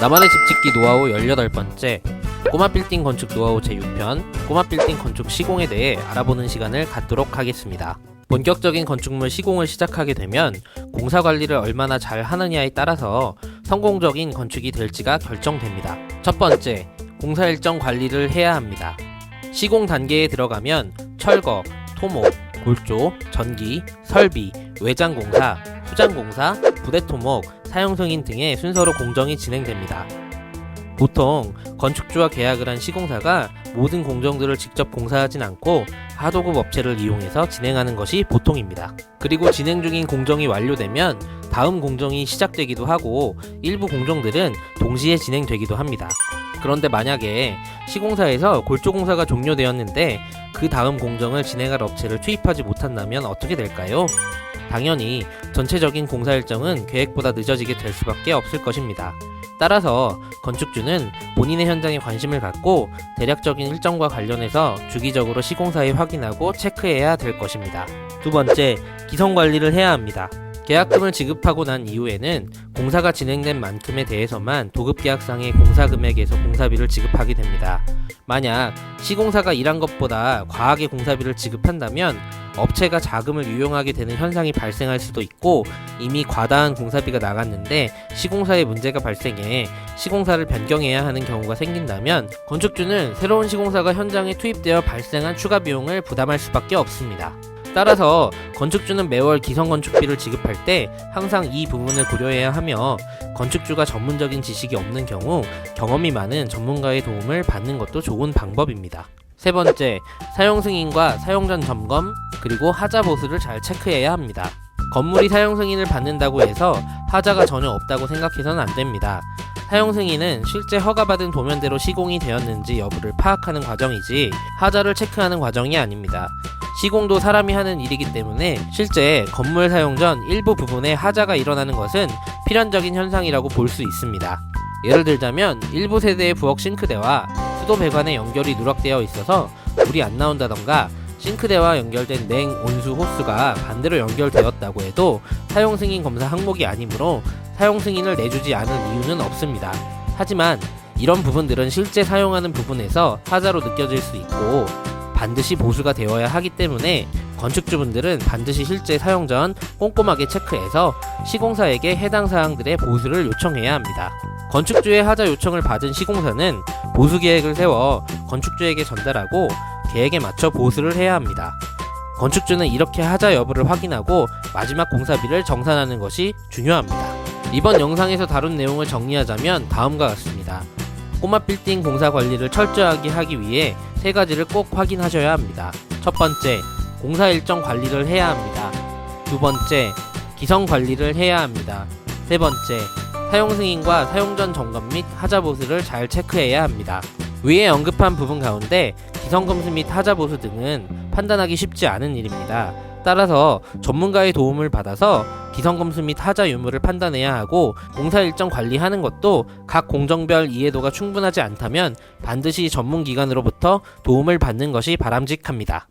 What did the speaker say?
나만의 집 짓기 노하우 18번째 꼬마 빌딩 건축 노하우 제6편 꼬마 빌딩 건축 시공에 대해 알아보는 시간을 갖도록 하겠습니다. 본격적인 건축물 시공을 시작하게 되면 공사 관리를 얼마나 잘 하느냐에 따라서 성공적인 건축이 될지가 결정됩니다. 첫 번째, 공사 일정 관리를 해야 합니다. 시공 단계에 들어가면 철거, 토목, 골조, 전기, 설비, 외장 공사, 후장 공사, 부대 토목, 사용 승인 등의 순서로 공정이 진행됩니다. 보통 건축주와 계약을 한 시공사가 모든 공정들을 직접 공사하진 않고 하도급 업체를 이용해서 진행하는 것이 보통입니다. 그리고 진행 중인 공정이 완료되면 다음 공정이 시작되기도 하고 일부 공정들은 동시에 진행되기도 합니다. 그런데 만약에 시공사에서 골조 공사가 종료되었는데 그 다음 공정을 진행할 업체를 투입하지 못한다면 어떻게 될까요? 당연히 전체적인 공사 일정은 계획보다 늦어지게 될 수밖에 없을 것입니다. 따라서 건축주는 본인의 현장에 관심을 갖고 대략적인 일정과 관련해서 주기적으로 시공 사에 확인하고 체크해야 될 것입니다. 두 번째, 기성 관리를 해야 합니다. 계약금을 지급하고 난 이후에는 공사가 진행된 만큼에 대해서만 도급계약상의 공사 금액에서 공사비를 지급하게 됩니다. 만약 시공사가 일한 것보다 과하게 공사비를 지급한다면 업체가 자금을 유용하게 되는 현상이 발생할 수도 있고 이미 과다한 공사비가 나갔는데 시공사에 문제가 발생해 시공사를 변경해야 하는 경우가 생긴다면 건축주는 새로운 시공사가 현장에 투입되어 발생한 추가 비용을 부담할 수밖에 없습니다. 따라서 건축주는 매월 기성 건축비를 지급할 때 항상 이 부분을 고려해야 하며 건축주가 전문적인 지식이 없는 경우 경험이 많은 전문가의 도움을 받는 것도 좋은 방법입니다. 세 번째, 사용 승인과 사용 전 점검 그리고 하자 보수를 잘 체크해야 합니다. 건물이 사용 승인을 받는다고 해서 하자가 전혀 없다고 생각해서는 안 됩니다. 사용 승인은 실제 허가받은 도면대로 시공이 되었는지 여부를 파악하는 과정이지 하자를 체크하는 과정이 아닙니다. 시공도 사람이 하는 일이기 때문에 실제 건물 사용 전 일부 부분에 하자가 일어나는 것은 필연적인 현상이라고 볼 수 있습니다. 예를 들자면 일부 세대의 부엌 싱크대와 수도 배관의 연결이 누락되어 있어서 물이 안 나온다던가 싱크대와 연결된 냉 온수 호스가 반대로 연결되었다고 해도 사용 승인 검사 항목이 아니므로 사용 승인을 내주지 않을 이유는 없습니다. 하지만 이런 부분들은 실제 사용하는 부분에서 하자로 느껴질 수 있고 반드시 보수가 되어야 하기 때문에 건축주분들은 반드시 실제 사용 전 꼼꼼하게 체크해서 시공사에게 해당 사항들의 보수를 요청해야 합니다. 건축주의 하자 요청을 받은 시공사는 보수 계획을 세워 건축주에게 전달하고 계획에 맞춰 보수를 해야 합니다. 건축주는 이렇게 하자 여부를 확인하고 마지막 공사비를 정산하는 것이 중요합니다. 이번 영상에서 다룬 내용을 정리하자면 다음과 같습니다. 꼬마 빌딩 공사 관리를 철저하게 하기 위해 세 가지를 꼭 확인하셔야 합니다. 첫 번째, 공사 일정 관리를 해야 합니다. 두 번째, 기성 관리를 해야 합니다. 세 번째, 사용 승인과 사용 전 점검 및 하자 보수를 잘 체크해야 합니다. 위에 언급한 부분 가운데 기성 검수 및 하자 보수 등은 판단하기 쉽지 않은 일입니다. 따라서 전문가의 도움을 받아서 기성 검수 및 하자 유무를 판단해야 하고 공사 일정 관리하는 것도 각 공정별 이해도가 충분하지 않다면 반드시 전문 기관으로부터 도움을 받는 것이 바람직합니다.